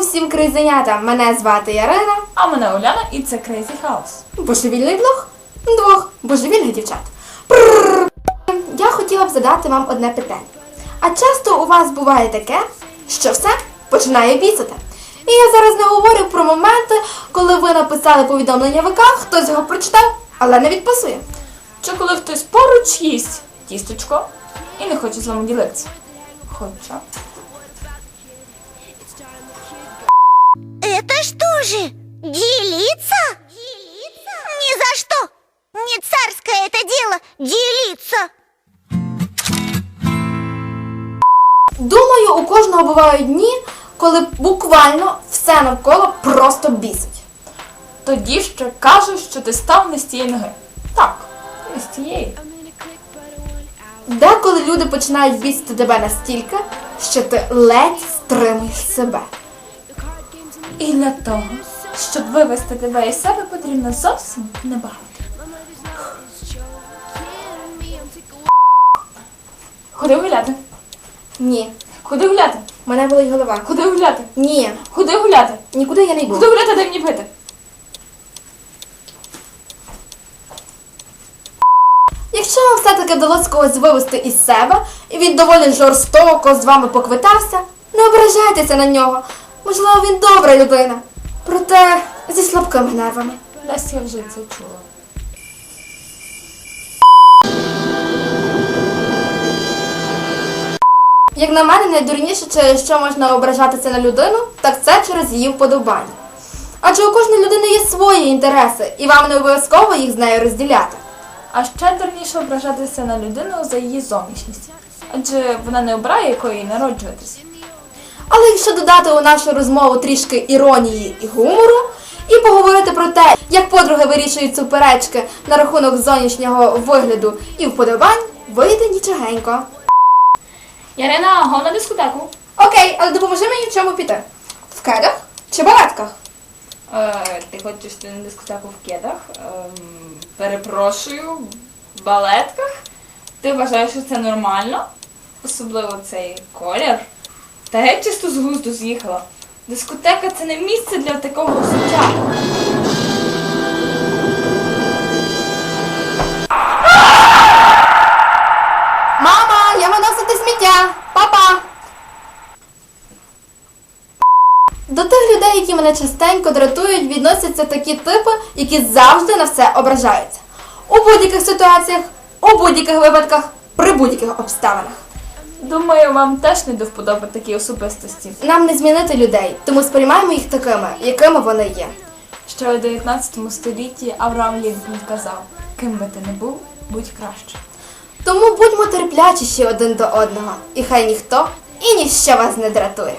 всім кризенятам! Мене звати Ярина. А мене Уляна і це Crazy House. Божевільний блог двох божевільних дівчат. Прррр. Я хотіла б задати вам одне питання. А часто у вас буває таке, що все починає бісити? І я зараз не говорю про моменти, коли ви написали повідомлення ВК, хтось його прочитав, але не відписує. Чи коли хтось поруч їсть тісточко і не хоче з вами ділитися. Хоча. Это что же, делиться? Ни за что! Не царское это дело делиться! Думаю, у кожного бувають дні, коли буквально все навколо просто бісить. Тоді ще кажуть, що ти став не з тієї ноги. Так, не з тієї. Деколи люди починають бісити тебе настільки, що ти ледь стримуєш себе. І для того, щоб вивести тебе із себе, потрібно зовсім небагато. Куди гуляти? Ні. Куди гуляти? Мене болить голова. Куди гуляти? Ні. Куди гуляти? Нікуди я не йду. Куди гуляти, дай мені пити? Якщо вам все-таки вдалося когось вивести із себе і він доволі жорстоко з вами поквитався, не ображайтеся на нього. Можливо, він добра людина. Проте зі слабкими нервами. Десь я вже це чула. Як на мене, найдурніше, через що можна ображатися на людину, так це через її вподобання. Адже у кожної людини є свої інтереси, і вам не обов'язково їх з нею розділяти. А ще дурніше ображатися на людину за її зовнішність. Адже вона не обирає, якою їй народжуватися. Додати у нашу розмову трішки іронії і гумору, і поговорити про те, як подруги вирішують суперечки на рахунок зовнішнього вигляду і вподобань, вийде нічогенько. Ярина, го на дискотеку. Окей, але допоможи мені в чому піти. В кедах чи балетках? Е, ти хочеш йти на дискотеку в кедах? Ем, перепрошую, в балетках? Ти вважаєш, що це нормально? Особливо цей колір? Та геть чисто з глузду з'їхала. Дискотека це не місце для такого взуття. Мама, я виносити сміття! Папа! До тих людей, які мене частенько дратують, відносяться такі типи, які завжди на все ображаються. У будь-яких ситуаціях, у будь-яких випадках, при будь-яких обставинах. Думаю, вам теж не до вподоби такі особистості. Нам не змінити людей, тому сприймаємо їх такими, якими вони є. Ще у 19 столітті Авраам Лінкольн казав, ким би ти не був, будь краще. Тому будьмо терплячіші один до одного, і хай ніхто і ніщо вас не дратує.